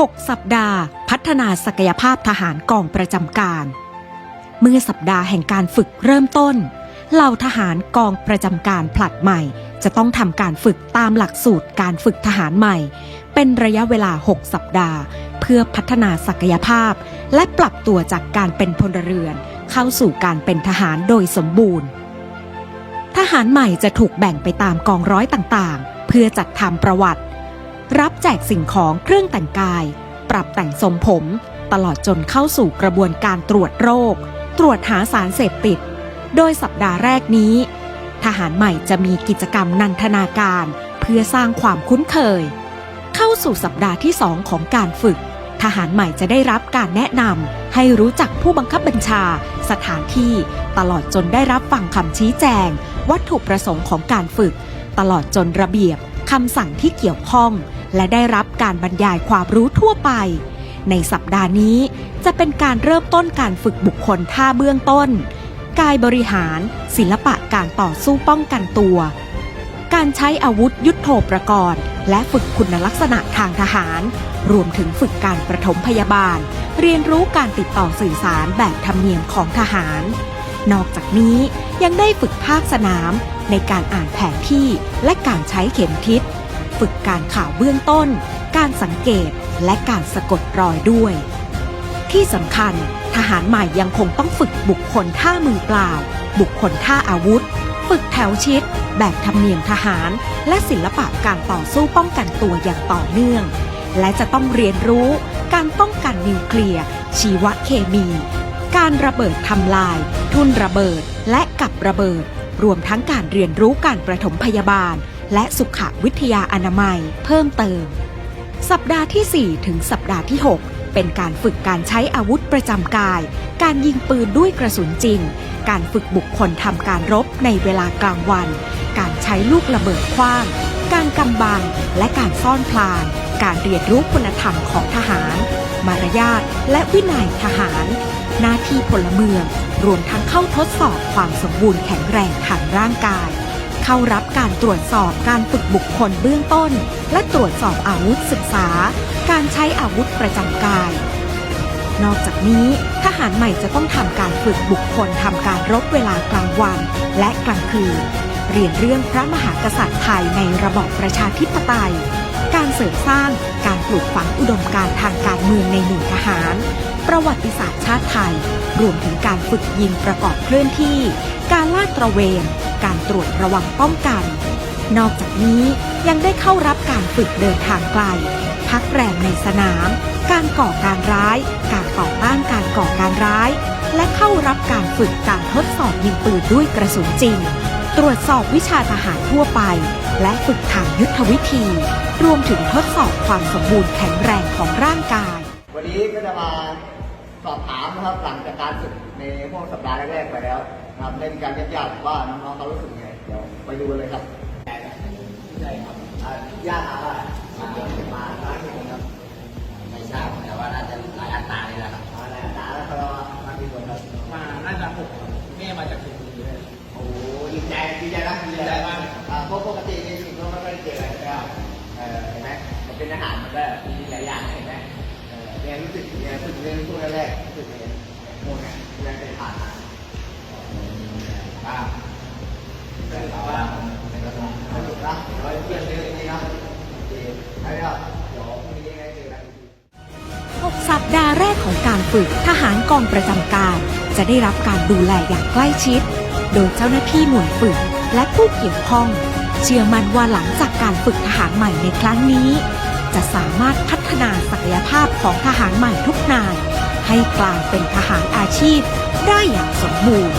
6 สัปดาห์ พัฒนาศักยภาพทหารกองประจำการ เมื่อสัปดาห์แห่งการฝึกเริ่มต้น เหล่าทหารกองประจำการผลัดใหม่ จะต้องทำการฝึกตามหลักสูตรการฝึกทหารใหม่ เป็นระยะเวลา 6 สัปดาห์ เพื่อพัฒนาศักยภาพ และปรับตัวจากการเป็นพลเรือน เข้าสู่การเป็นทหารโดยสมบูรณ์ ทหารใหม่จะถูกแบ่งไปตามกองร้อยต่างๆ เพื่อจัดทำประวัติ รับแจกสิ่งของเครื่องแต่งกาย ปรับแต่งทรงผม ตลอดจนเข้าสู่กระบวนการตรวจโรค ตรวจหาสารเสพติด โดยสัปดาห์แรกนี้ ทหารใหม่จะมีกิจกรรมนันทนาการ เพื่อสร้างความคุ้นเคย เข้าสู่สัปดาห์ที่สองของการฝึก ทหารใหม่จะได้รับการแนะนำให้รู้จักผู้บังคับบัญชา สถานที่ ตลอดจนได้รับฟังคำชี้แจง วัตถุประสงค์ของการฝึก ตลอดจนระเบียบคำสั่งที่เกี่ยวข้อง และได้รับการบรรยายความรู้ทั่วไป ในสัปดาห์นี้จะเป็นการเริ่มต้นการฝึกบุคคลท่าเบื้องต้น กายบริหาร ศิลปะการต่อสู้ป้องกันตัว การใช้อาวุธยุทโธปกรณ์ และฝึกคุณลักษณะทางทหาร รวมถึงฝึกการประถมพยาบาล เรียนรู้การติดต่อสื่อสารแบบธรรมเนียมของทหาร นอกจากนี้ยังได้ฝึกภาคสนามในการอ่านแผนที่และการใช้เข็มทิศ ฝึกการข่าวเบื้องต้น การสังเกตและการสะกดรอยด้วย ที่สำคัญทหารใหม่ยังคงต้องฝึกบุคคลท่ามือเปล่า บุคคลท่าอาวุธ ฝึกแถวชิด แบบธรรมเนียมทหาร และศิลปะการต่อสู้ป้องกันตัวอย่างต่อเนื่อง และจะต้องเรียนรู้ การป้องกันนิวเคลียร์ชีวเคมี การระเบิดทำลาย ทุนระเบิดและกับระเบิด รวมทั้งการเรียนรู้การประถมพยาบาล และสุขวิทยาอนามัยเพิ่มเติม สัปดาห์ที่ 4 ถึงสัปดาห์ที่ 6 เป็นการฝึกการใช้อาวุธประจำกาย การยิงปืนด้วยกระสุนจริง การฝึกบุคคลทำการรบในเวลากลางวัน การใช้ลูกระเบิดขว้าง การกำบัง และการซ่อนพลาง การเรียนรู้คุณธรรมของทหาร มารยาทและวินัยทหาร หน้าที่พลเมือง รวมทั้งเข้าทดสอบความสมบูรณ์แข็งแรงทางร่างกาย เข้ารับการตรวจสอบการฝึกบุคคลเบื้องต้น และตรวจสอบอาวุธศึกษา การใช้อาวุธประจำกาย นอกจากนี้ ทหารใหม่จะต้องทำการฝึกบุคคลทำการรบเวลากลางวันและกลางคืน เรียนเรื่องพระมหากษัตริย์ไทยในระบอบประชาธิปไตย การเสริมสร้างการปลูกฝังอุดมการณ์ทางการเมืองในหน่วยทหาร ประวัติศาสตร์ชาติไทย รวมถึงการฝึกยิงประกอบเคลื่อนที่ การลาดตระเวน การตรวจระวังป้องกัน นอกจากนี้ยังได้เข้ารับการฝึกเดินทางไกล พักแรมในสนาม การก่อการร้าย การต่อต้านการก่อการร้าย และเข้ารับการฝึกการทดสอบยิงปืนด้วยกระสุนจริง ตรวจสอบวิชาทหารทั่วไป และฝึกทางยุทธวิธี รวมถึงทดสอบความสมบูรณ์แข็งแรงของร่างกาย วันนี้ก็จะมาสอบถามนะครับหลังจากการฝึกในพวกสัปดาห์แรกๆไปแล้ว นะครับได้มีการเยียบยาดว่าน้องๆเขารู้สึกยังไงเดี๋ยวไปดูกันเลยครับใช่ครับอะญาติถามว่ามามาร้านนี้ครับไม่ทราบแต่ว่าน่าจะหลายอัตราเลยแหละครับมาแล้วด่าแล้วเขามากี่คนครับมาน่าจะหกแม่มาจากชลบุรีด้วยโอ้โหดีใจดีใจนะดีใจมากอ่าเพราะปกติในสิ่งที่เราไม่ค่อยได้เจอกันใช่ไหมเออเห็นไหมมันเป็นอาหารมันก็มีหลายอย่างเห็นไหมเออเนี่ยรู้สึกเนี่ยรู้สึกเรื่องช่วงแรกๆรู้สึก ดาห์แรกของการฝึกทหารกองประจำการ จะได้รับการดูแลอย่างใกล้ชิด โดยเจ้าหน้าที่หน่วยฝึกและผู้เกี่ยวข้อง เชื่อมั่นว่าหลังจากการฝึกทหารใหม่ในครั้งนี้ จะสามารถพัฒนาศักยภาพของทหารใหม่ทุกนาย ให้กลายเป็นทหารอาชีพได้อย่างสมบูรณ์